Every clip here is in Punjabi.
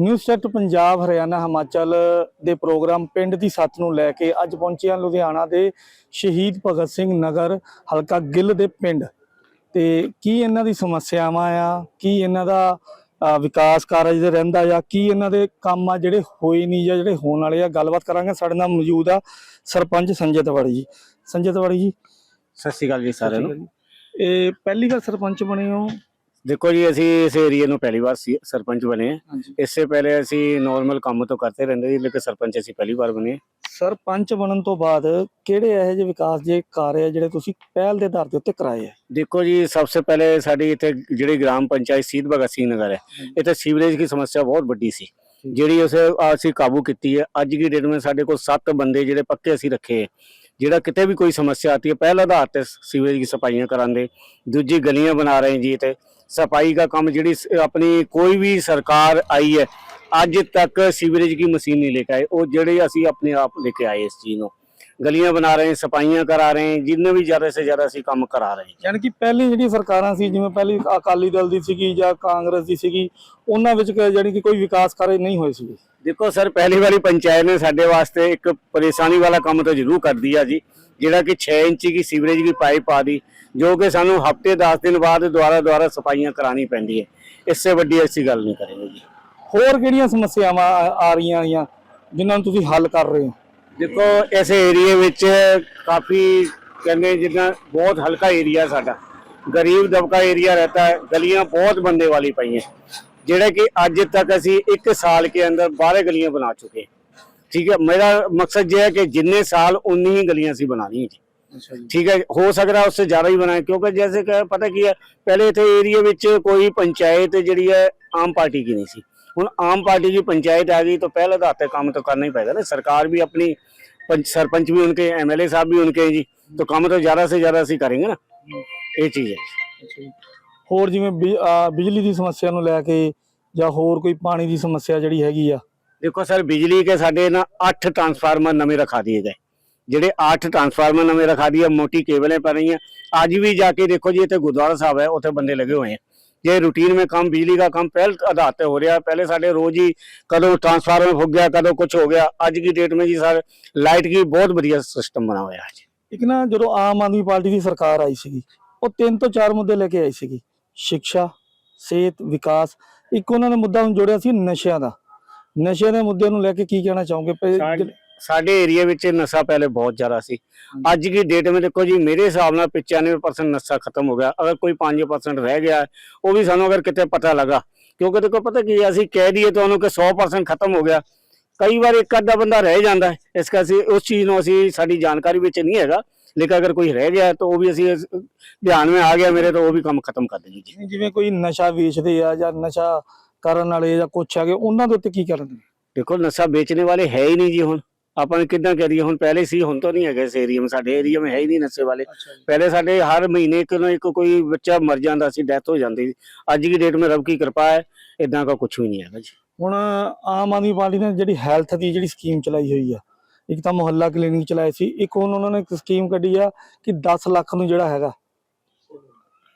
ਨਿਊਜ਼ ਸੈਟ ਪੰਜਾਬ ਹਰਿਆਣਾ ਹਿਮਾਚਲ ਦੇ ਪ੍ਰੋਗਰਾਮ ਪਿੰਡ ਦੀ ਸੱਤ ਨੂੰ ਲੈ ਕੇ ਅੱਜ ਪਹੁੰਚੇ ਹਾਂ ਲੁਧਿਆਣਾ ਦੇ ਸ਼ਹੀਦ ਭਗਤ ਸਿੰਘ ਨਗਰ ਹਲਕਾ ਗਿੱਲ ਦੇ ਪਿੰਡ। ਤੇ ਕੀ ਇਹਨਾਂ ਦੀ ਸਮੱਸਿਆਵਾਂ ਆ? ਕੀ ਇਹਨਾਂ ਦਾ ਵਿਕਾਸ ਕਾਰਜ ਦੇ ਰਹਿੰਦਾ ਜਾਂ ਕੀ ਇਹਨਾਂ ਦੇ ਕੰਮ ਆ ਜਿਹੜੇ ਹੋਏ ਨਹੀਂ ਜਾਂ ਜਿਹੜੇ ਹੋਣ ਵਾਲੇ ਆ? ਗੱਲਬਾਤ ਕਰਾਂਗੇ। ਸਾਡੇ ਨਾਲ ਮੌਜੂਦ ਆ ਸਰਪੰਚ ਸੰਜੇ ਤਵੜੀ ਜੀ। ਸੰਜੇ ਤਵੜੀ ਜੀ। ਸਤਿ ਸ਼੍ਰੀ ਅਕਾਲ ਜੀ ਸਾਰਿਆਂ ਨੂੰ। ਇਹ ਪਹਿਲੀ ਵਾਰ ਸਰਪੰਚ ਬਣੇ ਹੋ। ਦੇਖੋ ਜੀ ਅਸੀਂ ਇਸ ਏਰੀਆ ਨੂੰ ਪਹਿਲੀ ਵਾਰ ਸੀ- ਸਰਪੰਚ ਬਣੇ ਹਾਂ। ਹਾਂਜੀ। ਇਸ ਤੋਂ ਪਹਿਲੇ ਅਸੀਂ ਨਾਰਮਲ ਕੰਮ ਤੋਂ ਕਰਦੇ ਰਹਿੰਦੇ ਸੀ ਲੇਕਿਨ ਸਰਪੰਚ ਅਸੀਂ ਪਹਿਲੀ ਵਾਰ ਬਣੇ। ਸਰਪੰਚ ਬਣਨ ਤੋਂ ਬਾਅਦ ਕਿਹੜੇ ਇਹੋ ਜਿਹੇ ਵਿਕਾਸ ਦੇ ਕਾਰਜ ਆ ਜਿਹੜੇ ਤੁਸੀਂ ਪਹਿਲ ਦੇ ਆਧਾਰ ਦੇ ਉੱਤੇ ਕਰਾਏ ਆ? ਦੇਖੋ ਜੀ ਸਭ ਤੋਂ ਪਹਿਲੇ ਸਾਡੀ ਇੱਥੇ ਜਿਹੜੀ ਗ੍ਰਾਮ ਪੰਚਾਇਤ ਸ਼ਹੀਦ ਭਗਤ ਸਿੰਘ ਨਗਰ ਹੈ ਇੱਥੇ ਸੀਵਰੇਜ ਦੀ ਸਮੱਸਿਆ ਬਹੁਤ ਵੱਡੀ ਸੀ। ਜਿਹੜੀ ਉਸੇ ਅਸੀਂ ਕਾਬੂ ਕੀਤੀ ਹੈ ਅੱਜ ਦੀ ਡੇਟ ਵਿੱਚ ਸਾਡੇ ਕੋਲ 7 ਬੰਦੇ ਜਿਹੜੇ ਪੱਕੇ ਅਸੀਂ ਰੱਖੇ ਹੈ ਜਿਹੜਾ ਕਿਤੇ ਵੀ ਕੋਈ ਸਮੱਸਿਆ ਆਤੀ ਹੈ ਪਹਿਲਾ ਆਧਾਰ ਤੇ ਸੀਵਰੇਜ ਦੀ ਸਫਾਈਆਂ ਕਰਾਂਦੇ ਦੂਜੀ ਗਲੀਆਂ ਬਣਾ ਰਹੇ ਜੀ ਤੇ ਸਫ਼ਾਈ ਦਾ ਕੰਮ ਜਿਹੜੀ ਸ- ਆਪਣੀ ਕੋਈ ਵੀ ਸਰਕਾਰ ਆਈ ਹੈ, ਅੱਜ ਤੱਕ ਸੀਵਰੇਜ ਦੀ ਮਸ਼ੀਨ ਨਹੀਂ ਲੈ ਕੇ ਆਏ। ਉਹ ਜਿਹੜੇ ਅਸੀਂ ਆਪਣੇ ਆਪ ਲੈ ਕੇ ਆਏ ਇਸ ਚੀਜ਼ ਨੂੰ। ਗਲੀਆਂ ਬਣਾ ਰਹੇ ਸਫਾਈਆਂ ਕਰਾ ਰਹੇ ਜਿੰਨੇ ਵੀ ਜ਼ਿਆਦਾ ਸੇ ਜ਼ਿਆਦਾ ਅਸੀਂ ਕੰਮ ਕਰਾ ਰਹੇ। ਯਾਨੀ ਕਿ ਪਹਿਲੀ ਜਿਹੜੀ ਸਰਕਾਰਾਂ ਸੀ ਜਿਵੇਂ ਪਹਿਲੀ ਅਕਾਲੀ ਦਲ ਦੀ ਸੀਗੀ ਜਾਂ ਕਾਂਗਰਸ ਦੀ ਸੀਗੀ ਉਹਨਾਂ ਵਿੱਚ ਯਾਨੀ ਕਿ ਕੋਈ ਵਿਕਾਸ ਕਾਰਜ ਨਹੀਂ ਹੋਏ ਸੀਗੇ। ਦੇਖੋ ਸਰ ਪਹਿਲੀ ਵਾਰੀ ਪੰਚਾਇਤ ਨੇ ਸਾਡੇ ਵਾਸਤੇ ਇੱਕ ਪਰੇਸ਼ਾਨੀ ਵਾਲਾ ਕੰਮ ਤਾਂ ਜ਼ਰੂਰ ਕਰ ਦਿਆ ਜੀ। ਜਿਹੜਾ ਕਿ 6 ਇੰਚ ਦੀ ਸੀਵਰੇਜ ਦੀ ਪਾਈਪ ਆ ਦੀ ਜੋ ਕਿ ਸਾਨੂੰ ਹਫ਼ਤੇ 10 ਦਿਨ ਬਾਅਦ ਦੁਆਰਾ ਦੁਆਰਾ ਸਫਾਈਆਂ ਕਰਾਣੀ ਪੈਂਦੀ ਹੈ। ਇਸ ਸੇ ਵੱਡੀ ਅਸੀਂ ਗੱਲ ਨਹੀਂ ਕਰਾਂਗੇ ਜੀ। ਹੋਰ ਕਿਹੜੀਆਂ ਸਮੱਸਿਆਵਾਂ ਆ ਆ ਰਹੀਆਂ ਆ ਜਿਨ੍ਹਾਂ ਨੂੰ ਤੁਸੀਂ ਹੱਲ ਕਰ ਰਹੇ ਹੋ? ਦੇਖੋ ਇਸ ਏਰੀਏ ਵਿੱਚ ਕਾਫੀ ਕਹਿੰਦੇ ਜਿੱਦਾਂ ਬਹੁਤ ਹਲਕਾ ਏਰੀਆ ਸਾਡਾ ਗਰੀਬ ਦਬਕਾ ਏਰੀਆ ਰਹਤਾ ਹੈ ਗਲੀਆਂ ਬਹੁਤ ਬੰਦੇ ਵਾਲੀ ਪਈਆਂ ਜਿਹੜੇ ਕਿ ਅੱਜ ਤੱਕ ਅਸੀਂ 1 ਸਾਲ के अंदर 12 ਗਲੀਆਂ ਬਣਾ ਚੁੱਕੇ हैं। ठीक है मेरा मकसद ये है कि जितने साल उन्नी ही गलियां सी बनानी है जी ਅੱਛਾ ਜੀ ठीक है हो सकता है उससे ज्यादा ही बनाए क्योंकि जैसे कि पता की है पहले इतने एरिया ਵਿੱਚ ਕੋਈ ਪੰਚਾਇਤ ਜਿਹੜੀ ਹੈ ਆਮ ਪਾਰਟੀ की नहीं सी ਹੁਣ ਆਮ पार्टी की पंचायत आ गई तो पहले आधार पे काम तो करना ही पड़ेगा ना सरकार भी अपनी सरपंच भी उनके एमएलए साहब भी उनके हैं जी तो ਕੰਮ ਤਾਂ ਜ਼ਿਆਦਾ ਸੇ ਜ਼ਿਆਦਾ ਅਸੀਂ ਕਰਾਂਗੇ ਨਾ। ਇਹ ਚੀਜ਼ ਹੈ ਹੋਰ ਜਿਵੇਂ ਬਿਜਲੀ ਦੀ ਸਮੱਸਿਆ ਨੂੰ ਲੈ ਕੇ ਜਾਂ ਹੋਰ ਕੋਈ ਪਾਣੀ ਦੀ ਸਮੱਸਿਆ ਜਿਹੜੀ ਹੈਗੀ ਆ? ਦੇਖੋ ਸਰ ਬਿਜਲੀ ਕੇ ਸਾਡੇ ਨਾ ਅੱਠ ਟਰਾਂਸਫਾਰਮਰ ਨਵੇਂ ਰਖਾ ਦਿਏ ਗਏ। ਜਿਹੜੇ 8 ਟਰਾਂਸਫਾਰਮਰ ਨਵੇਂ ਰਖਾ ਦਿਏ ਮੋਟੀ ਕੇਬਲਾਂ ਪੈ ਰਹੀਆਂ। ਅੱਜ ਵੀ ਜਾ ਕੇ ਦੇਖੋ ਜੀ ਇੱਥੇ ਗੁਰਦੁਆਰਾ ਸਾਹਿਬ ਹੈ ਉੱਥੇ ਬੰਦੇ ਲੱਗੇ ਹੋਏ ਆ। ये रूटीन में काम बिजली का काम पहल आधार पे हो रहा है पहले साढ़े रोज ही कदों ट्रांसफार्मर फुक गया कदों कुछ हो गया आज की डेट में जी सर लाइट की बहुत बढ़िया सिस्टम बना हुआ है आज ਇੱਕ ਨਾ ਜਦੋਂ ਆਮ ਆਦਮੀ ਪਾਰਟੀ ਦੀ ਸਰਕਾਰ ਆਈ ਸੀਗੀ ਉਹ ਤਿੰਨ ਤੋਂ ਚਾਰ ਮੁੱਦੇ ਲੈ ਕੇ ਆਈ ਸੀਗੀ ਸਿੱਖਿਆ ਸਿਹਤ ਵਿਕਾਸ ਇੱਕ ਉਹਨਾਂ ਨੇ ਮੁੱਦਾ ਹੁਣ ਜੋੜਿਆ ਸੀ ਨਸ਼ਿਆਂ ਦਾ ਨਸ਼ਿਆਂ ਦੇ ਮੁੱਦੇ ਨੂੰ ਲੈ ਕੇ ਕੀ ਕਹਿਣਾ ਚਾਹੋਗੇ ਪ- ਸਾਡੇ- ਏਰੀਆ ਵਿੱਚ ਨਸ਼ਾ ਪਹਿਲੇ ਬਹੁਤ ਜ਼ਿਆਦਾ ਸੀ। ਅੱਜ ਦੀ ਡੇਟ ਵਿੱਚ ਦੇਖੋ ਜੀ ਮੇਰੇ ਹਿਸਾਬ ਨਾਲ 95% ਨਸ਼ਾ ਖਤਮ ਹੋ ਗਿਆ। ਅਗਰ ਕੋਈ 5% ਰਹਿ ਗਿਆ ਉਹ ਵੀ ਸਾਨੂੰ ਅਗਰ ਕਿਤੇ ਪਤਾ ਲੱਗਾ। ਕਿਉਂਕਿ ਦੇਖੋ ਪਤਾ ਕੀ ਅਸੀਂ ਕਹਿ ਦਈਏ ਤੁਹਾਨੂੰ ਕਿ 100% ਖਤਮ ਹੋ ਗਿਆ। ਕਈ ਵਾਰ ਇੱਕ ਅੱਧਾ ਬੰਦਾ ਰਹਿ ਜਾਂਦਾ ਹੈ। ਇਸ ਕਰਕੇ ਉਸ ਚੀਜ਼ ਨੂੰ ਅਸੀਂ ਸਾਡੀ ਜਾਣਕਾਰੀ ਵਿੱਚ ਨਹੀਂ ਹੈਗਾ। ਲੇਕਿਨ ਅਗਰ ਕੋਈ ਰਹਿ ਗਿਆ ਤਾਂ ਉਹ ਵੀ ਅਸੀਂ ਧਿਆਨ ਵਿੱਚ ਆ ਗਿਆ ਮੇਰੇ ਤਾਂ ਉਹ ਵੀ ਕੰਮ ਖਤਮ ਕਰ ਦੇਂਗੇ ਜੀ। ਜਿਵੇਂ ਕੋਈ ਨਸ਼ਾ ਵੇਚਦੇ ਆ ਜਾਂ ਨਸ਼ਾ ਕਰਨ ਵਾਲੇ ਜਾਂ ਕੁਛ ਹੈਗੇ ਉਹਨਾਂ ਦੇ ਉੱਤੇ ਕੀ ਕਰਨ ਦੇਖੋ ਨਸ਼ਾ ਵੇਚਣੇ ਵਾਲੇ ਹੈ ਹੀ ਨਹੀਂ ਜੀ ਹੁਣ। ਆਪਾਂ ਨੇ ਕਿੱਦਾਂ ਕਰੀਏ ਹੁਣ ਪਹਿਲੇ ਸੀ ਹੁਣ ਤਾਂ ਨਹੀਂ ਹੈਗੇ ਵਿੱਚ ਸਾਡੇ ਏਰੀਆ ਵਿੱਚ ਹੈ ਹੀ ਨਹੀਂ ਨਸ਼ੇ ਵਾਲੇ। ਪਹਿਲੇ ਸਾਡੇ ਹਰ ਮਹੀਨੇ ਇੱਕ ਨਾ ਇੱਕ ਕੋਈ ਬੱਚਾ ਮਰ ਜਾਂਦਾ ਸੀ ਡੈਥ ਹੋ ਜਾਂਦੀ ਸੀ। ਅੱਜ ਦੀ ਡੇਟ ਵਿੱਚ ਰੱਬ ਕੀ ਕਿਰਪਾ ਹੈ ਇਦਾਂ ਦਾ ਕੁਝ ਵੀ ਨਹੀਂ ਹੈਗਾ ਜੀ। ਹੁਣ ਆਮ ਆਦਮੀ ਪਾਰਟੀ ਨੇ ਜਿਹੜੀ ਹੈਲਥ ਦੀ ਜਿਹੜੀ ਸਕੀਮ ਚਲਾਈ ਹੋਈ ਆ ਇੱਕ ਤਾਂ ਮੁਹੱਲਾ ਕਲੀਨਿਕ ਚਲਾਏ ਸੀ ਇੱਕ ਹੁਣ ਉਹਨਾਂ ਨੇ ਇੱਕ ਸਕੀਮ ਕੱਢੀ ਆ ਕਿ 10 ਲੱਖ ਨੂੰ ਜਿਹੜਾ ਹੈਗਾ।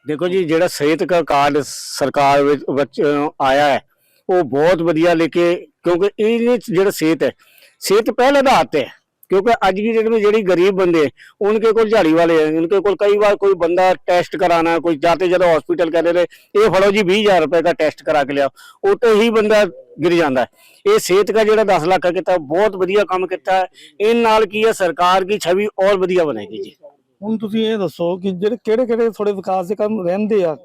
ਦੇਖੋ ਜੀ ਜਿਹੜਾ ਸਿਹਤ ਦਾ ਕਾਰਡ ਸਰਕਾਰ ਵਿੱਚ ਆਇਆ ਹੈ ਉਹ ਬਹੁਤ ਵਧੀਆ ਲੈ ਕੇ ਕਿਉਂਕਿ ਇਹ ਜਿਹੜਾ ਸਿਹਤ ਹੈ ਸਿਹਤ ਪਹਿਲੇ ਆਧਾਰ ਤੇ ਹੈ क्योंकि आज की डेट में ਜਿਹੜੀ गरीब बंदे हैं, उनके कोल झाड़ी वाले हैं उनके कोल कई बार कोई बंदा टेस्ट कराना है कोई जाते जाते हॉस्पिटल कहते रहे ये फड़ो जी 20000 रुपए का टेस्ट करा के लिया ਉੱਤੇ ਹੀ ਬੰਦਾ ਗਿਰ ਜਾਂਦਾ ਹੈ ਇਹ ਸਿਹਤ ਦਾ ਜਿਹੜਾ 10 ਲੱਖ ਦਾ ਕੀਤਾ ਬਹੁਤ ਵਧੀਆ ਕੰਮ ਕੀਤਾ ਹੈ ਇਹ ਨਾਲ ਕੀ ਹੈ ਸਰਕਾਰ ਦੀ ਛਵੀ ਔਰ ਵਧੀਆ ਬਣੇਗੀ ਜੀ ਹੁਣ ਤੁਸੀਂ ਇਹ ਦੱਸੋ ਕਿ ਜਿਹੜੇ ਕਿਹੜੇ ਕਿਹੜੇ ਥੋੜੇ ਵਿਕਾਸ ਦੇ ਕੰਮ ਰਹਿੰਦੇ ਆ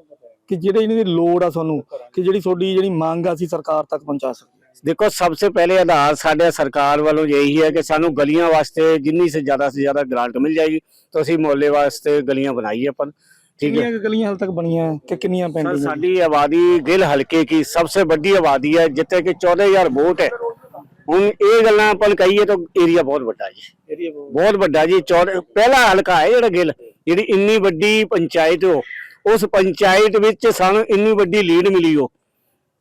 ਕਿ ਜਿਹੜੇ ਇਹਨਾਂ ਦੀ ਲੋੜ ਆ ਤੁਹਾਨੂੰ ਕਿ ਜਿਹੜੀ ਤੁਹਾਡੀ ਜਿਹੜੀ ਮੰਗ ਆ ਅਸੀਂ ਸਰਕਾਰ ਤੱਕ ਪਹੁੰਚਾ ਸਕੀਏ ਦੇਖੋ ਸਭ ਤੋਂ ਪਹਿਲੇ ਆਧਾਰ ਸਾਡੇ ਸਰਕਾਰ ਵੱਲੋਂ ਯਹੀ ਹੈ ਕਿ ਸਾਨੂੰ ਗਲੀਆਂ ਵਾਸਤੇ ਜਿੰਨੀ ਸੇ ਜ਼ਿਆਦਾ ਸੇ ਜ਼ਿਆਦਾ ਗ੍ਰਾਂਟ ਮਿਲ ਜਾਏਗੀ। ਤਾਂ ਅਸੀਂ ਮੁਹੱਲੇ ਵਾਸਤੇ ਗਲੀਆਂ ਠੀਕ ਹੈ। ਕਿੰਨੀਆਂ ਕੁ ਗਲੀਆਂ ਹਾਲ ਤੱਕ ਬਣੀਆਂ ਹੈ ਕਿ ਕਿੰਨੀਆਂ ਪੈਂਡਿੰਗ ਸਾਡੀ ਆਬਾਦੀ ਗਿੱਲ ਹਲਕੇ ਕੀ ਸਭ ਤੋਂ ਵੱਡੀ ਆਬਾਦੀ ਹੈ ਜਿੱਥੇ ਕਿ 14000 ਵੋਟ ਹੈ। ਹੁਣ ਇਹ ਗੱਲਾਂ ਆਪਾਂ ਨੂੰ ਕਹੀਏ ਤਾਂ ਏਰੀਆ ਬਹੁਤ ਵੱਡਾ ਜੀ। ਏਰੀਆ ਬਹੁਤ ਵੱਡਾ। ਜੀ ਚੌੜ ਪਹਿਲਾ ਹਲਕਾ ਹੈ ਜਿਹੜਾ ਗਿੱਲ ਜਿਹੜੀ ਇੰਨੀ ਵੱਡੀ ਪੰਚਾਇਤ ਹੋ ਉਸ ਪੰਚਾਇਤ ਵਿੱਚ ਸਾਨੂੰ ਇੰਨੀ ਵੱਡੀ ਲੀਡ ਮਿਲੀ ਹੋ।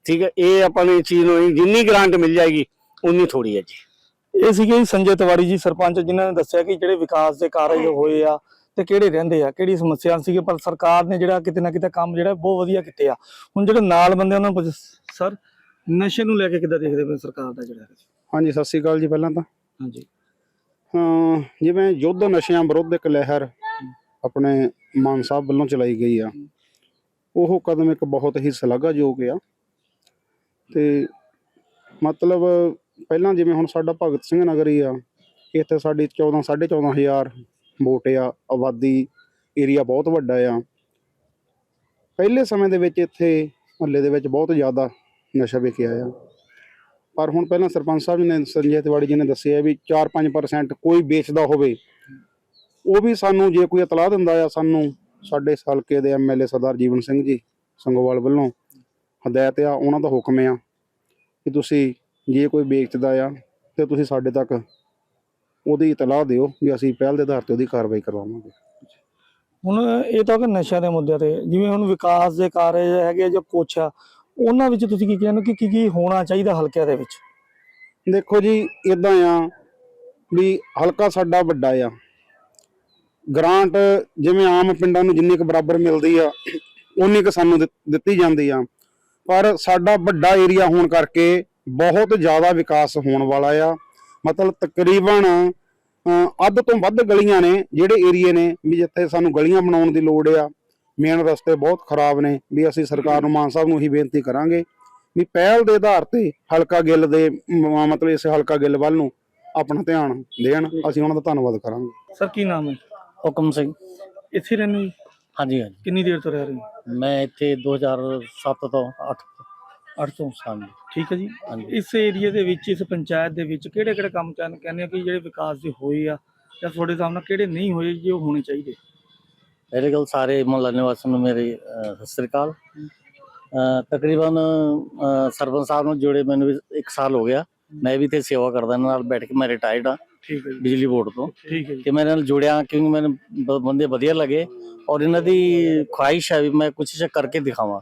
ਠੀਕ ਹੈ ਇਹ ਆਪਾਂ ਨੂੰ ਚੀਜ਼ ਨੂੰ ਜਿੰਨੀ ਗ੍ਰਾਂਟ ਮਿਲ ਜਾਏਗੀ ਉਨੀ ਥੋੜੀ ਹੈ ਜੀ। ਇਹ ਸੀਗੇ ਜੀ ਸੰਜੇ ਤਿਵਾੜੀ ਜੀ ਸਰਪੰਚ ਜਿਨ੍ਹਾਂ ਨੇ ਦੱਸਿਆ ਕਿ ਜਿਹੜੇ ਵਿਕਾਸ ਦੇ ਕਾਰਜ ਹੋਏ ਆ ਤੇ ਕਿਹੜੇ ਰਹਿੰਦੇ ਆ ਕਿਹੜੀ ਸਮੱਸਿਆ ਸੀਗੇ ਪਰ ਸਰਕਾਰ ਨੇ ਜਿਹੜਾ ਕਿਤੇ ਨਾ ਕਿਤੇ ਕੰਮ ਜਿਹੜਾ ਬਹੁਤ ਵਧੀਆ ਕੀਤੇ ਆ। ਹੁਣ ਜਿਹੜੇ ਨਾਲ ਬੰਦੇ ਉਹਨਾਂ ਨੂੰ ਸਰ ਨਸ਼ੇ ਨੂੰ ਲੈ ਕੇ ਕਿੱਦਾਂ ਦੇਖਦੇ ਪਏ ਸਰਕਾਰ ਦਾ ਜਿਹੜਾ? ਹਾਂਜੀ ਸਤਿ ਸ੍ਰੀ ਅਕਾਲ ਜੀ ਪਹਿਲਾਂ ਤਾਂ। ਹਾਂਜੀ। ਹਾਂ ਜਿਵੇਂ ਯੁੱਧ ਨਸ਼ਿਆਂ ਵਿਰੁੱਧ ਇੱਕ ਲਹਿਰ ਆਪਣੇ ਮਾਨ ਸਾਹਿਬ ਵੱਲੋਂ ਚਲਾਈ ਗਈ ਆ ਉਹ ਕਦਮ ਇੱਕ ਬਹੁਤ ਹੀ ਸ਼ਲਾਘਾਯੋਗ ਆ। ਤੇ ਮਤਲਬ ਪਹਿਲਾਂ ਜਿਵੇਂ ਹੁਣ ਸਾਡਾ ਭਗਤ ਸਿੰਘ ਨਗਰ ਹੀ ਆ, ਇੱਥੇ ਸਾਡੀ 14 14500 ਹਜ਼ਾਰ ਵੋਟ ਆ, ਆਬਾਦੀ ਏਰੀਆ ਬਹੁਤ ਵੱਡਾ ਆ। ਪਹਿਲੇ ਸਮੇਂ ਦੇ ਵਿੱਚ ਇੱਥੇ ਮਹੱਲੇ ਦੇ ਵਿੱਚ ਬਹੁਤ ਜ਼ਿਆਦਾ ਨਸ਼ਾ ਵਿਕਿਆ ਆ। ਪਰ ਹੁਣ ਪਹਿਲਾਂ ਸਰਪੰਚ ਸਾਹਿਬ ਜੀ ਨੇ, ਸੰਜੇ ਤਿਵਾੜੀ ਜੀ ਨੇ ਦੱਸਿਆ ਵੀ 4-5% ਕੋਈ ਵੇਚਦਾ ਹੋਵੇ, ਉਹ ਵੀ ਸਾਨੂੰ ਜੇ ਕੋਈ ਇਤਲਾਹ ਦਿੰਦਾ ਆ ਸਾਨੂੰ, ਸਾਡੇ ਹਲਕੇ ਦੇ ਐਮਐਲਏ ਸਰਦਾਰ ਜੀਵਨ ਸਿੰਘ ਜੀ, ਸੰਗੋਵਾਲ ਵੱਲੋਂ ਹਦਾਇਤ ਆ ਉਹਨਾਂ ਦਾ ਹੁਕਮ ਆ ਕਿ ਤੁਸੀਂ ਜੇ ਕੋਈ ਵੇਚਦਾ ਆ ਤੇ ਤੁਸੀਂ ਸਾਡੇ ਤੱਕ ਉਹਦੀ ਇਤਲਾਹ ਦਿਓ ਵੀ ਅਸੀਂ ਪਹਿਲ ਦੇ ਆਧਾਰ ਤੇ ਉਹਦੀ ਕਾਰਵਾਈ ਕਰਵਾਵਾਂਗੇ। ਹੁਣ ਇਹ ਤਾਂ ਕਿ ਨਸ਼ਿਆਂ ਦੇ ਮੁੱਦਿਆਂ ਤੇ ਜਿਵੇਂ ਹੁਣ ਵਿਕਾਸ ਦੇ ਕਾਰਜ ਹੈਗੇ ਜੋ ਕੁਛ ਆ ਉਹਨਾਂ ਵਿੱਚ ਤੁਸੀਂ ਕੀ ਕਹਿੰਦੇ ਕਿ ਕੀ ਕੀ ਹੋਣਾ ਚਾਹੀਦਾ ਹਲਕਿਆਂ ਦੇ ਵਿੱਚ? ਦੇਖੋ ਜੀ ਇਦਾਂ ਆ ਵੀ ਹਲਕਾ ਸਾਡਾ ਵੱਡਾ ਆ। ਗ੍ਰਾਂਟ ਜਿਵੇਂ ਆਮ ਪਿੰਡਾਂ ਨੂੰ ਜਿੰਨੀ ਕੁ ਬਰਾਬਰ ਮਿਲਦੀ ਆ ਉਨੀ ਕੁ ਸਾਨੂੰ ਦਿੱਤੀ ਜਾਂਦੀ ਆ। ਪਰ ਸਾਡਾ ਵੱਡਾ ਏਰੀਆ ਹੋਣ ਕਰਕੇ ਬਹੁਤ ਜ਼ਿਆਦਾ ਵਿਕਾਸ ਹੋਣ ਵਾਲਾ ਆ। ਮਤਲਬ ਤਕਰੀਬਨ ਅ, ਅੱਧ ਤੋਂ ਵੱਧ ਗਲੀਆਂ ਨੇ ਜਿਹੜੇ ਏਰੀਏ ਨੇ ਵੀ ਜਿੱਥੇ ਸਾਨੂੰ ਗਲੀਆਂ ਬਣਾਉਣ ਦੀ ਲੋੜ ਆ। ਮੇਨ ਰਸਤੇ ਬਹੁਤ ਖਰਾਬ ਨੇ ਵੀ ਅਸੀਂ ਸਰਕਾਰ ਨੂੰ ਮਾਨ ਸਾਹਿਬ ਨੂੰ ਇਹੀ ਬੇਨਤੀ ਕਰਾਂਗੇ ਵੀ ਪਹਿਲ ਦੇ ਆਧਾਰ ਤੇ ਹਲਕਾ ਗਿੱਲ ਦੇ ਮਤਲਬ ਇਸ ਹਲਕਾ ਗਿੱਲ ਵੱਲ ਨੂੰ ਆਪਣਾ ਧਿਆਨ ਦੇਣ। ਅਸੀਂ ਉਹਨਾਂ ਦਾ ਧੰਨਵਾਦ ਕਰਾਂਗੇ। ਸਰ ਕੀ ਨਾਮ ਹੈ? ਹੁਕਮ ਸਿੰਘ। ਇੱਥੇ ਰਹਿੰਦੇ? ਹਾਂਜੀ ਹਾਂਜੀ। ਕਿੰਨੀ ਦੇਰ ਤੋਂ ਰਹਿ ਰਹੇ ਹੋ? ਮੈਂ ਇੱਥੇ 2007 ਤੋਂ 8 8 ਤੋਂ ਹਾਂਜੀ ਠੀਕ ਹੈ ਜੀ। ਹਾਂਜੀ। ਇਸ ਏਰੀਏ ਦੇ ਵਿੱਚ ਇਸ ਪੰਚਾਇਤ ਦੇ ਵਿੱਚ ਕਿਹੜੇ ਕਿਹੜੇ ਕੰਮ ਚਾਹੁੰਦੇ ਕਹਿੰਦੇ ਆ ਕਿ ਜਿਹੜੇ ਵਿਕਾਸ ਦੇ ਹੋਏ ਆ ਜਾਂ ਤੁਹਾਡੇ ਸਾਹਮਣੇ ਕਿਹੜੇ ਨਹੀਂ ਹੋਏ ਜੋ ਹੋਣੇ ਚਾਹੀਦੇ? ਮੇਰੇ ਕੋਲ ਸਾਰੇ ਮੁਹੱਲਾ ਨਿਵਾਸੀਆਂ ਨੂੰ ਮੇਰੇ ਅਹ, ਸਤਿ ਸ੍ਰੀ ਅਕਾਲ। ਅਹ, ਤਕਰੀਬਨ ਅਹ, ਸਰਪੰਚ ਸਾਹਿਬ ਨੂੰ ਜੁੜੇ ਮੈਨੂੰ ਵੀ 1 ਸਾਲ ਹੋ ਗਿਆ। ਮੈਂ ਵੀ ਤੇ ਸੇਵਾ ਕਰਦਾ ਇਹਨਾਂ ਨਾਲ ਬੈਠ ਕੇ ਮੈਂ ਰਿਟਾਇਰਡ ਆ ਠੀਕ ਹੈ ਜੀ। ਬਿਜਲੀ ਬੋਰਡ ਤੋਂ। ਠੀਕ ਹੈ ਜੀ। ਤੇ ਮੈਂ ਇਹਨਾਂ ਨਾਲ ਜੁੜਿਆ ਕਿਉਂਕਿ ਮੈਨੂੰ ਬ- ਬੰਦੇ ਵਧੀਆ ਲੱਗੇ ਔਰ ਇਹਨਾਂ ਦੀ ਖੁਆਇਸ਼ ਹੈ ਵੀ ਮੈਂ ਕੁਝ ਚੀਜ਼ਾਂ ਕਰਕੇ ਦਿਖਾਵਾਂ।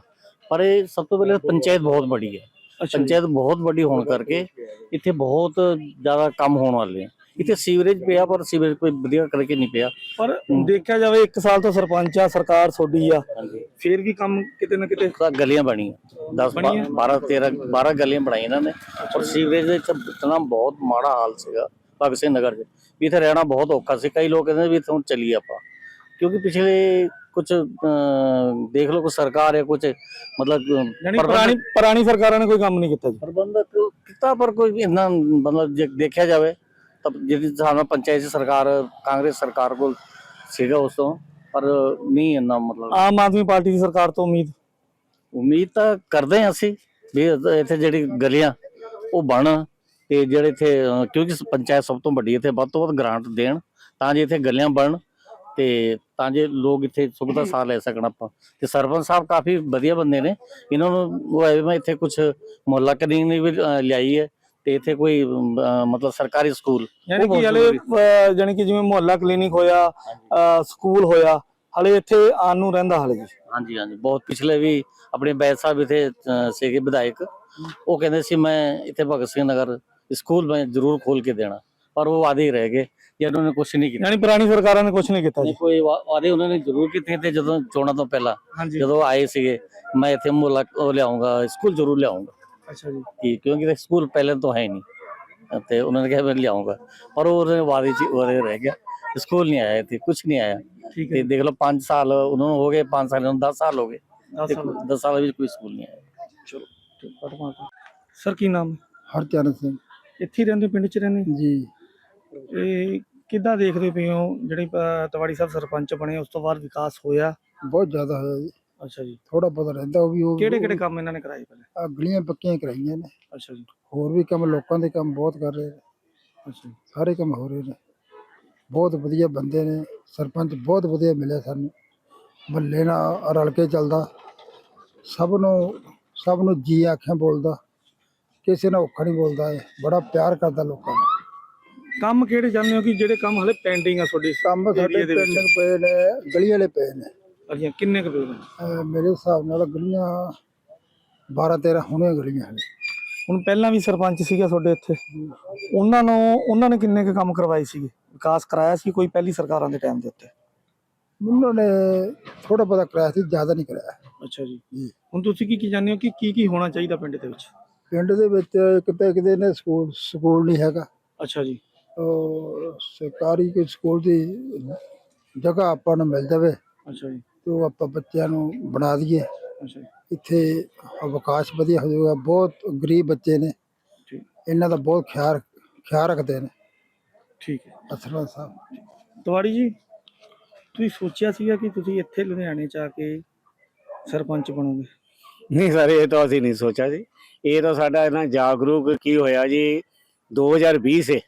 ਪਰ ਇਹ ਸਭ ਤੋਂ ਪਹਿਲੇ ਪੰਚਾਇਤ ਬਹੁਤ ਬੜੀ ਹੈ। ਅੱਛਾ ਜੀ। ਪੰਚਾਇਤ ਬਹੁਤ ਵੱਡੀ ਹੋਣ ਕਰਕੇ ਇੱਥੇ ਬਹੁਤ ਜ਼ਿਆਦਾ ਕੰਮ ਹੋਣ ਵਾਲੇ ਆ ਇੱਥੇ ਸੀਵਰੇਜ ਪਿਆ ਪਰ ਸੀਵਰੇਜ ਕੋਈ ਵਧੀਆ ਕਰਕੇ ਨਹੀਂ ਪਿਆ। ਪਰ ਦੇਖਿਆ ਜਾਵੇ 1 ਸਾਲ ਤੋਂ ਸਰਪੰਚ ਆ ਸਰਕਾਰ ਤੁਹਾਡੀ ਆ। ਫੇਰ ਵੀ ਕੰਮ ਕਿਤੇ ਨਾ ਕਿਤੇ ਤਾਂ ਗਲੀਆਂ ਬਣੀਆਂ। 10 ਬਣੀਆਂ? 12 13 12 ਗਲੀਆਂ ਬਣਾਈਆਂ ਇਹਨਾਂ ਨੇ। ਔਰ ਸੀਵਰੇਜ ਦੇ ਵਿੱਚ ਇਤਨਾ ਬਹੁਤ ਮਾੜਾ ਹਾਲ ਸੀਗਾ ਭਗਤ ਸਿੰਘ ਨਗਰ 'ਚ। ਵੀ ਇੱਥੇ ਰਹਿਣਾ ਬਹੁਤ ਔਖਾ ਸੀ। ਕਈ ਲੋਕ ਕਹਿੰਦੇ ਵੀ ਇੱਥੋਂ ਚੱਲੀਏ ਆਪਾਂ। ਕਿਉਂਕਿ ਪਿਛਲੇ ਕੁਝ ਦੇਖ ਲਓ ਕੋਈ ਸਰਕਾਰ ਹੈ ਕੁਝ ਮਤਲਬ ਪੁਰਾਣੀ ਪੁਰਾਣੀ ਸਰਕਾਰਾਂ ਨੇ ਕੋਈ ਕੰਮ ਨਹੀਂ ਕੀਤਾ ਜੀ। ਪ੍ਰਬੰਧਕ ਕੀਤਾ ਪਰ ਕੋਈ ਇੰਨਾ ਮਤਲਬ ਜੇ ਦੇਖਿਆ ਜਾਵੇ ਤਾਂ ਜਿਹਦੀ ਨਾਲ ਪੰਚਾਇਤੀ ਸਰਕਾਰ ਕਾਂਗਰਸ ਸਰਕਾਰ ਕੋਲ ਸੀਗਾ ਉਸ ਤੋਂ ਪਰ ਨਹੀਂ ਇੰਨਾ ਮਤਲਬ ਆਮ ਆਦਮੀ ਪਾਰਟੀ ਦੀ ਸਰਕਾਰ ਤੋਂ ਉਮੀਦ ਉਮੀਦ ਤਾਂ ਕਰਦੇ ਹਾਂ ਅਸੀਂ ਵੀ ਇੱਥੇ- ਜਿਹੜੀ ਗਲੀਆਂ ਉਹ ਬਣ ਤੇ ਜਿਹੜੇ ਇੱਥੇ ਕਿਉਂਕਿ ਪੰਚਾਇਤ ਸਭ ਤੋਂ ਵੱਡੀ ਇੱਥੇ ਵੱਧ ਤੋਂ ਵੱਧ ਗ੍ਰਾਂਟ ਦੇਣ ਤਾਂ ਜੇ ਇੱਥੇ ਗਲੀਆਂ ਬਣ ਤੇ ਤਾਂ ਜੇ ਲੋਕ ਇੱਥੇ ਸੁੱਖ ਦਾ ਸਾਹ ਲੈ ਸਕਣ ਆਪਾਂ ਤੇ ਸਰਪੰਚ ਸਾਹਿਬ ਕਾਫੀ ਵਧੀਆ ਬੰਦੇ ਨੇ ਇਹਨਾਂ ਨੂੰ ਉਹ ਇੱਥੇ ਕੁਝ ਮੁਹੱਲਾ ਕਲੀਨਿਕ ਵੀ ਲਿਆਈ ਹੈ ਤੇ ਇੱਥੇ ਕੋਈ ਅਹ, ਮਤਲਬ ਸਰਕਾਰੀ ਸਕੂਲ ਯਾਨੀ ਕਿ ਹਲੇ। ਅਹ, ਯਾਨੀ ਕਿ ਜਿਵੇਂ ਮੁਹੱਲਾ ਕਲੀਨਿਕ ਹੋਇਆ ਅਹ, ਸਕੂਲ ਹੋਇਆ ਹਲੇ ਇੱਥੇ ਆਉਣ ਨੂੰ ਰਹਿੰਦਾ ਹਲੇ ਜੀ ਹਾਂਜੀ ਹਾਂਜੀ। ਬਹੁਤ ਪਿਛਲੇ ਵੀ ਆਪਣੇ ਬੈਦ ਸਾਹਿਬ ਇੱਥੇ ਸੀਗੇ ਵਿਧਾਇਕ। ਉਹ ਕਹਿੰਦੇ ਸੀ ਮੈਂ ਇੱਥੇ ਭਗਤ ਸਿੰਘ ਨਗਰ ਸਕੂਲ ਮੈਂ ਜ਼ਰੂਰ ਖੋਲ ਕੇ ਦੇਣਾ। ਪਰ ਉਹ ਵਾਅਦੇ ਹੀ ਰਹਿ ਗਏ ਜੇ ਉਹਨਾਂ ਨੇ ਕੁਝ ਨਹੀਂ ਕੀਤਾ। ਯਾਨੀ ਪੁਰਾਣੀ ਸਰਕਾਰਾਂ ਨੇ ਕੁਝ ਨਹੀਂ ਕੀਤਾ ਜੀ। ਨਹੀਂ ਕੋਈ ਵਾ- ਵਾਅਦੇ ਉਹਨਾਂ ਨੇ ਜ਼ਰੂਰ ਕੀਤੇ ਤੇ ਜਦੋਂ ਚੋਣਾਂ ਤੋਂ ਪਹਿਲਾਂ ਹਾਂਜੀ। ਜਦੋਂ ਆਏ ਸੀਗੇ ਮੈਂ ਇੱਥੇ ਮੁਹੱਲਾ ਉਹ ਲਿਆਉਂਗਾ ਸਕੂਲ ਜ਼ਰੂਰ ਲਿਆਉਂਗਾ। ਅੱਛਾ ਜੀ। ਕਿ ਕਿਉਂਕਿ ਇਹ ਸਕੂਲ ਪਹਿਲਾਂ ਤੋਂ ਹੈ ਨਹੀਂ। ਤੇ ਉਹਨਾਂ ਨੇ ਕਿਹਾ ਮੈਂ ਲਿਆਉਂਗਾ। ਪਰ ਉਹ ਉਹਦੇ ਵਾਅਦੇ ਚ ਵਾਅਦੇ ਰਹਿ ਗਿਆ। ਸਕੂਲ ਨਹੀਂ ਆਇਆ ਇੱਥੇ ਕੁਝ ਨਹੀਂ ਆਇਆ। ਤੇ ਦੇਖ ਲਓ 5 ਸਾਲ ਉਹਨਾਂ ਨੂੰ ਹੋ ਗਏ 5 ਸਾਲ ਨੂੰ 10 ਸਾਲ ਹੋ ਗਏ। 10 ਸਾਲ 10 ਸਾਲ ਵਿੱਚ ਕੋਈ ਸਕੂਲ ਨਹੀਂ ਆਇਆ। ਸਰ ਕੀ ਨਾਮ? ਹਰਚਰਨ ਸਿੰਘ। ਇੱਥੇ ਰਹਿੰਦੇ ਪਿੰਡ 'ਚ ਰਹਿੰਦੇ? ਜੀ। ਇਹ ਕਿੱਦਾਂ ਦੇਖਦੇ ਪਏ ਹੋ? ਜਿਹੜੀ ਤਵਾੜੀ ਸਾਹਿਬ ਸਰਪੰਚ ਬਣੇ ਉਸ ਤੋਂ ਬਾਅਦ ਵਿਕਾਸ ਹੋਇਆ। ਬਹੁਤ ਜ਼ਿਆਦਾ ਹੋਇਆ ਜੀ। ਅੱਛਾ ਜੀ। ਥੋੜਾ ਬਹੁਤਾ ਰਹਿੰਦਾ ਉਹ ਵੀ ਉਹ ਕਿਹੜੇ ਕਿਹੜੇ ਕੰਮ ਇਹਨਾਂ ਨੇ ਕਰਾਏ ਪਹਿਲੇ? ਆਹ ਗਲੀਆਂ ਪੱਕੀਆਂ ਕਰਾਈਆਂ ਨੇ। ਅੱਛਾ ਜੀ। ਹੋਰ ਵੀ ਕੰਮ ਲੋਕਾਂ ਦੇ ਕੰਮ ਬਹੁਤ ਕਰ ਰਹੇ ਨੇ। ਅੱਛਾ ਜੀ। ਸਾਰੇ ਕੰਮ ਹੋ ਰਹੇ ਨੇ। ਬਹੁਤ ਵਧੀਆ ਬੰਦੇ ਨੇ। ਸਰਪੰਚ ਬਹੁਤ ਵਧੀਆ ਮਿਲਿਆ ਸਾਨੂੰ। ਮਹੱਲੇ ਨਾਲ ਰਲ ਕੇ ਚੱਲਦਾ। ਸਭ ਨੂੰ ਸਭ ਨੂੰ ਜੀ ਆਖਿਆ ਬੋਲਦਾ। ਕਿਸੇ ਨਾਲ ਔਖਾ ਨਹੀਂ ਬੋਲਦਾ ਹੈ ਬੜਾ ਪਿਆਰ ਕਰਦਾ ਲੋਕਾਂ ਨੂੰ ਕੰਮ ਕਿਹੜੇ ਜਾਣਦੇ ਹੋ ਕਿ ਜਿਹੜੇ ਕੰਮ ਹਲੇ ਪੈਂਡਿੰਗ ਆ ਤੁਹਾਡੇ ਕੰਮ ਸਾਡੇ ਏਰੀਏ ਦੇ ਵਿੱਚ? ਪਿੰਡ ਪਏ ਨੇ ਗਲੀ ਵਾਲੇ ਪਏ ਨੇ। ਅੱਛਾ ਕਿੰਨੇ ਕੁ ਨੇ? ਅਹ ਮੇਰੇ ਹਿਸਾਬ ਨਾਲ ਗਲੀਆਂ 12 13 ਹੋਣੀਆਂ ਗਲੀਆਂ ਹਨ ਹੁਣ ਪਹਿਲਾਂ ਵੀ ਸਰਪੰਚ ਸੀਗਾ ਤੁਹਾਡੇ ਇੱਥੇ। ਉਹਨਾਂ ਨੂੰ ਉਹਨਾਂ ਨੇ ਕਿੰਨੇ ਕੁ ਕੰਮ ਕਰਵਾਏ ਸੀਗੇ? ਵਿਕਾਸ ਕਰਾਇਆ ਸੀ ਕੋਈ ਪਹਿਲੀ ਸਰਕਾਰਾਂ ਦੇ ਟਾਈਮ ਦੇ ਉੱਤੇ? ਉਹਨਾਂ ਨੇ ਥੋੜਾ ਬਹੁਤਾ ਕਰਾਇਆ ਸੀ ਜ਼ਿਆਦਾ ਨਹੀਂ ਕਰਾਇਆ। ਅੱਛਾ ਜੀ। ਜੀ। ਹੁਣ ਤੁਸੀਂ ਕੀ ਕੀ ਜਾਣਦੇ ਹੋ ਕਿ ਕੀ ਕੀ ਹੋਣਾ ਚਾਹੀਦਾ ਪਿੰਡ ਦੇ ਵਿੱਚ? ਪਿੰਡ ਦੇ ਵਿੱਚ ਕਿਤੇ ਕਿਤੇ ਨੇ ਸਕੂਲ ਸਕੂਲ ਨਹੀਂ ਹੈਗਾ। ਅੱਛਾ ਜੀ। ਉਹ ਸਰਕਾਰੀ ਕੋਈ ਸਕੂਲ ਦੀ ਜਗ੍ਹਾ ਆਪਾਂ ਨੂੰ ਮਿਲ ਜਾਵੇ। ਅੱਛਾ ਜੀ। ਤੇ ਉਹ ਆਪਾਂ ਬੱਚਿਆਂ ਨੂੰ ਬਣਾ ਦਈਏ। ਇੱਥੇ ਵਿਕਾਸ ਵਧੀਆ ਹੋ ਜਾਊਗਾ ਬਹੁਤ ਗਰੀਬ ਬੱਚੇ ਨੇ। ਇਹਨਾਂ ਦਾ ਬਹੁਤ ਖਿਆਲ ਖਿਆਲ ਰੱਖਦੇ ਨੇ। ਠੀਕ ਹੈ। ਅਸਰਫ ਸਾਹਿਬ। ਤਿਵਾੜੀ ਜੀ ਤੁਸੀਂ ਸੋਚਿਆ ਸੀਗਾ ਕਿ ਤੁਸੀਂ ਇੱਥੇ ਲੁਧਿਆਣੇ ਚ ਆ ਕੇ ਸਰਪੰਚ ਬਣੋਗੇ? ਨਹੀਂ ਸਰ ਇਹ ਤਾਂ ਅਸੀਂ ਨਹੀਂ ਸੋਚਿਆ ਜੀ। ਇਹ ਤਾਂ ਸਾਡਾ ਇਹਨਾਂ ਜਾਗਰੂਕ ਕੀ ਹੋਇਆ ਜੀ 2020 ਸੇ।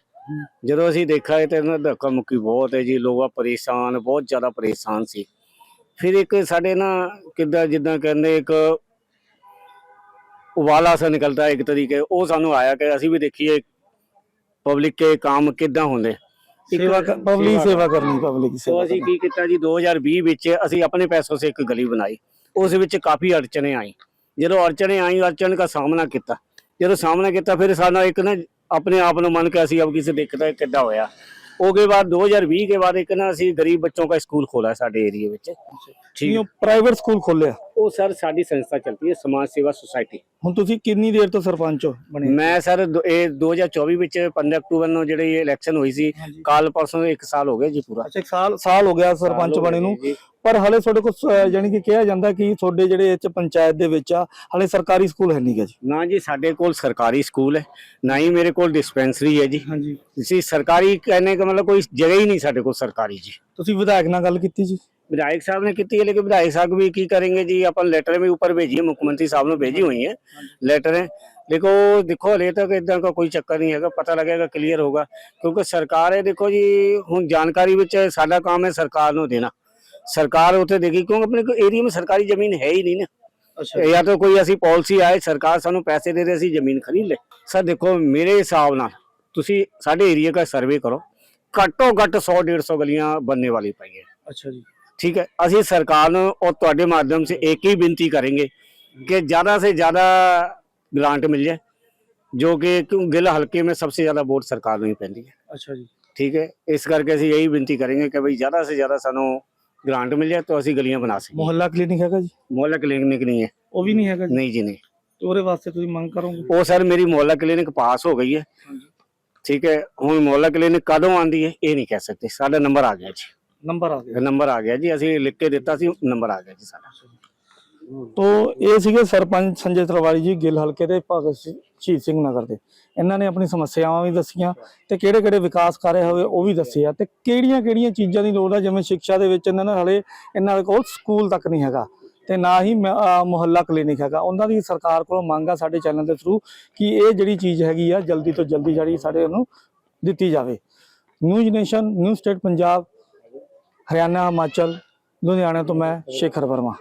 ਜਦੋਂ ਅਸੀਂ ਦੇਖਿਆ ਇਹ ਤਾਂ ਇਹਨਾਂ ਦਾ ਧੱਕਾ ਮੁੱਕੀ ਬਹੁਤ ਹੈ ਜੀ ਲੋਕਾਂ ਪਰੇਸ਼ਾਨ ਬਹੁਤ ਜ਼ਿਆਦਾ ਪਰੇਸ਼ਾਨ ਸੀ। ਫਿਰ ਇੱਕ ਸਾਡੇ ਨਾ ਕਿੱਦਾਂ ਜਿੱਦਾਂ ਕਹਿੰਦੇ ਇੱਕ ਉਵਾਲਾ ਸਾ ਨਿਕਲਦਾ ਇੱਕ ਤਰੀਕੇ ਉਹ ਸਾਨੂੰ ਆਇਆ ਕਿ ਅਸੀਂ ਵੀ ਦੇਖੀਏ ਪਬਲਿਕ ਕੇ ਕੰਮ ਕਿੱਦਾਂ ਹੁੰਦੇ। ਇੱਕ ਸੇਵਾ ਪਬਲਿਕ ਸੇਵਾ ਕਰਨੀ ਪਬਲਿਕ ਸੋ ਸੇਵਾ ਅਸੀਂ ਕੀ ਕੀਤਾ ਜੀ 2020 ਵਿੱਚ ਅਸੀਂ ਆਪਣੇ ਪੈਸੋਂ ਸੇ ਇੱਕ ਗਲੀ ਬਣਾਈ। ਉਸ ਵਿੱਚ ਕਾਫੀ ਅੜਚਣੇ ਆਈ। ਜਦੋਂ ਅੜਚਣੇ ਆਈ ਅੜਚਣ ਦਾ ਸਾਹਮਣਾ ਕੀਤਾ। ਜਦੋਂ ਸਾਹਮਣਾ ਕੀਤਾ ਫਿਰ ਸਾਡਾ ਇੱਕ ਨਾ ਆਪਣੇ ਆਪ ਨੂੰ ਮੰਨ ਕੇ ਅਸੀਂ ਅਬ ਕਿਸੇ ਦੇਖਦਾ ਕਿੱਦਾਂ ਹੋਇਆ। ਉਹਦੇ ਬਾਅਦ 2020 के बाद एक ना ਅਸੀਂ ਗਰੀਬ ਬੱਚੋਂ का स्कूल खोला है ਸਾਡੇ ਏਰੀਆ ਵਿੱਚ ਠੀਕ ਤੁਸੀਂ ਪ੍ਰਾਈਵੇਟ ਸਕੂਲ ਖੋਲਿਆ ਉਹ ਸਰ ਸਾਡੀ ਸੰਸਥਾ ਚਲਦੀ ਹੈ ਸਮਾਜ ਸੇਵਾ ਸੁਸਾਇਟੀ। ਹੁਣ ਤੁਸੀਂ ਕਿੰਨੀ ਦੇਰ ਤੋਂ ਸਰਪੰਚ ਹੋ ਬਣੇ? ਮੈਂ ਸਰ ਇਹ 2024 ਵਿੱਚ 15 ਅਕਤੂਬਰ ਨੂੰ ਜਿਹੜੀ ਇਲੈਕਸ਼ਨ ਹੋਈ ਸੀ ਕਾਲ ਪਰਸੋਂ 1 ਸਾਲ ਹੋ ਗਿਆ ਜੀ ਪੂਰਾ। ਅੱਛਾ 1 ਸਾਲ ਸਾਲ ਹੋ ਗਿਆ ਸਰਪੰਚ ਬਣੇ ਨੂੰ। ਪਰ ਹਲੇ ਤੁਹਾਡੇ ਕੋਲ ਯਾਨੀ ਕਿ ਕਿਹਾ ਜਾਂਦਾ ਕਿ ਤੁਹਾਡੇ ਜਿਹੜੇ ਇੱਥੇ ਪੰਚਾਇਤ ਦੇ ਵਿੱਚ ਆ ਹਲੇ ਸਰਕਾਰੀ ਸਕੂਲ ਹੈ ਨਹੀਂ ਗਾ ਜੀ? ਨਾ ਜੀ ਸਾਡੇ ਕੋਲ ਸਰਕਾਰੀ ਸਕੂਲ ਹੈ ਨਾ ਹੀ ਮੇਰੇ ਕੋਲ ਡਿਸਪੈਂਸਰੀ ਹੈ ਜੀ। ਹਾਂਜੀ। ਜੀ ਸਰਕਾਰੀ ਕਹਿੰਦੇ ਦਾ ਮਤਲਬ ਕੋਈ ਜਗ੍ਹਾ ਹੀ ਨਹੀਂ ਸਾਡੇ ਕੋਲ ਸਰਕਾਰੀ ਜੀ। ਤੁਸੀਂ ਵਿਧਾਇਕ ਨਾਲ ਗੱਲ ਕੀਤੀ ਜੀ? विधायक साहब ने कितनी है लेकिन विधायक साहब भी की करेंगे जी अपन लेटर में ऊपर भेजी है मुख्यमंत्री साहब ने भेजी हुई है लेटर है देखो ਦੇਖੋ ਹਲੇ ਤੱਕ ਇਦਾਂ ਦਾ ਕੋਈ ਚੱਕਰ ਨਹੀਂ ਹੈਗਾ ਪਤਾ ਲੱਗੇਗਾ ਕਲੀਅਰ ਹੋਗਾ ਕਿਉਂਕਿ ਸਰਕਾਰ ਹੈ ਦੇਖੋ ਜੀ ਹੁਣ ਜਾਣਕਾਰੀ ਵਿੱਚ ਸਾਡਾ ਕੰਮ ਹੈ ਸਰਕਾਰ ਨੂੰ ਦੇਣਾ। ਸਰਕਾਰ ਉੱਥੇ ਦੇਖੀ ਕਿਉਂਕਿ ਆਪਣੇ ਕੋਲ ਏਰੀਆ ਵਿੱਚ ਸਰਕਾਰੀ ਜ਼ਮੀਨ ਹੈ ਹੀ ਨਹੀਂ ਨਾ। ਅੱਛਾ। ਜਾਂ ਤਾਂ ਕੋਈ ਅਸੀਂ ਪਾਲਿਸੀ ਆਏ ਸਰਕਾਰ ਸਾਨੂੰ ਪੈਸੇ ਦੇ ਦੇ ਅਸੀਂ ਜ਼ਮੀਨ ਖਰੀਦ ਲੈ ਸਰ ਦੇਖੋ ਮੇਰੇ ਹਿਸਾਬ ਨਾਲ ਤੁਸੀਂ ਸਾਡੇ ਏਰੀਆ ਦਾ ਸਰਵੇ ਕਰੋ। ਘੱਟੋ ਘੱਟ 100 150 ਗਲੀਆਂ ਬੰਨੇ ਵਾਲੀ ਪਈਆਂ ਅੱਛਾ ਜੀ। ठीक है ਅਸੀਂ ਸਰਕਾਰ ਨੂੰ और ਤੁਹਾਡੇ माध्यम से एक ही विनती करेंगे कि ज़्यादा से ज़्यादा ग्रांट मिल जाए ਜੋ ਕਿ ਕਿਉਂ ਗਿੱਲ ਹਲਕੇ में सबसे ज़्यादा वोट ਸਰਕਾਰ ਨੂੰ ਹੀ ਪੈਂਦੀ ਹੈ ਅੱਛਾ ਜੀ ਠੀਕ ਹੈ ਇਸ ਕਰਕੇ ਅਸੀਂ ਇਹੀ ਬੇਨਤੀ ਕਰਾਂਗੇ ਕਿ ਭਈ ਜ਼ਿਆਦਾ ਸੇ ਜ਼ਿਆਦਾ ਸਾਨੂੰ ਗ੍ਰਾਂਟ ਮਿਲ ਜਾਏ ਤਾਂ ਅਸੀਂ ਗਲੀਆਂ ਬਣਾ ਸਕੀਏ ਮੁਹੱਲਾ ਕਲੀਨਿਕ ਹੈਗਾ ਜੀ ਮੁਹੱਲਾ ਕਲੀਨਿਕ ਨਹੀਂ ਹੈ ਉਹ ਵੀ ਨਹੀਂ ਹੈਗਾ ਜੀ ਨਹੀਂ ਜੀ ਨਹੀਂ ਤੇ ਉਹਦੇ ਵਾਸਤੇ ਤੁਸੀਂ ਮੰਗ ਕਰੋਗੇ ਉਹ ਸਰ ਮੇਰੀ ਮੁਹੱਲਾ ਕਲੀਨਿਕ ਪਾਸ ਹੋ ਗਈ ਹੈ ਠੀਕ ਹੈ ਹੁਣ ਮੁਹੱਲਾ ਕਲੀਨਿਕ ਕਦੋਂ ਆਂਦੀ ਹੈ ਇਹ ਨਹੀਂ ਕਹਿ ਸਕਦੇ ਸਾਡਾ ਨੰਬਰ ਆ ਗਿਆ ਜੀ ਨੰਬਰ ਆ ਗਿਆ। ਨੰਬਰ ਆ ਗਿਆ ਜੀ ਅਸੀਂ ਲਿਖ ਕੇ ਦਿੱਤਾ ਸੀ ਨੰਬਰ ਆ ਗਿਆ ਜੀ ਸਾਡਾ। ਤੋ ਇਹ ਸੀਗੇ ਸਰਪੰਚ ਸੰਜੇ ਤਰਵਾੜੀ ਜੀ ਗਿੱਲ ਹਲਕੇ ਦੇ ਭਗਤ ਸਿੰਘ- ਸ਼ਹੀਦ ਸਿੰਘ ਨਗਰ ਦੇ। ਇਹਨਾਂ ਨੇ ਆਪਣੀ ਸਮੱਸਿਆਵਾਂ ਵੀ ਦੱਸੀਆਂ ਤੇ ਕਿਹੜੇ ਕਿਹੜੇ ਵਿਕਾਸ ਕਾਰਜ ਹੋਏ ਉਹ ਵੀ ਦੱਸੇ ਆ ਤੇ ਕਿਹੜੀਆਂ ਕਿਹੜੀਆਂ ਚੀਜ਼ਾਂ ਦੀ ਲੋੜ ਆ ਜਿਵੇਂ ਸਿੱਖਿਆ ਦੇ ਵਿੱਚ ਇਹਨਾਂ ਨੇ ਹਲੇ ਇਹਨਾਂ ਦੇ ਕੋਲ ਸਕੂਲ ਤੱਕ ਨਹੀਂ ਹੈਗਾ ਤੇ ਨਾ ਹੀ ਮੁਹੱਲਾ ਕਲੀਨਿਕ ਹੈਗਾ। ਉਹਨਾਂ ਦੀ ਸਰਕਾਰ ਕੋਲੋਂ ਮੰਗ ਆ ਸਾਡੇ ਚੈਨਲ ਦੇ ਥਰੂ ਕਿ ਇਹ ਜਿਹੜੀ ਚੀਜ਼ ਹੈਗੀ ਆ ਜਲਦੀ ਤੋਂ ਜਲਦੀ ਜਿਹੜੀ ਸਾਡੇ ਨੂੰ ਦਿੱਤੀ ਜਾਵੇ। News nation new state Punjab Haryana Himachal Ludhiana ਤੋਂ ਮੈਂ ਸ਼ੇਖਰ ਵਰਮਾ।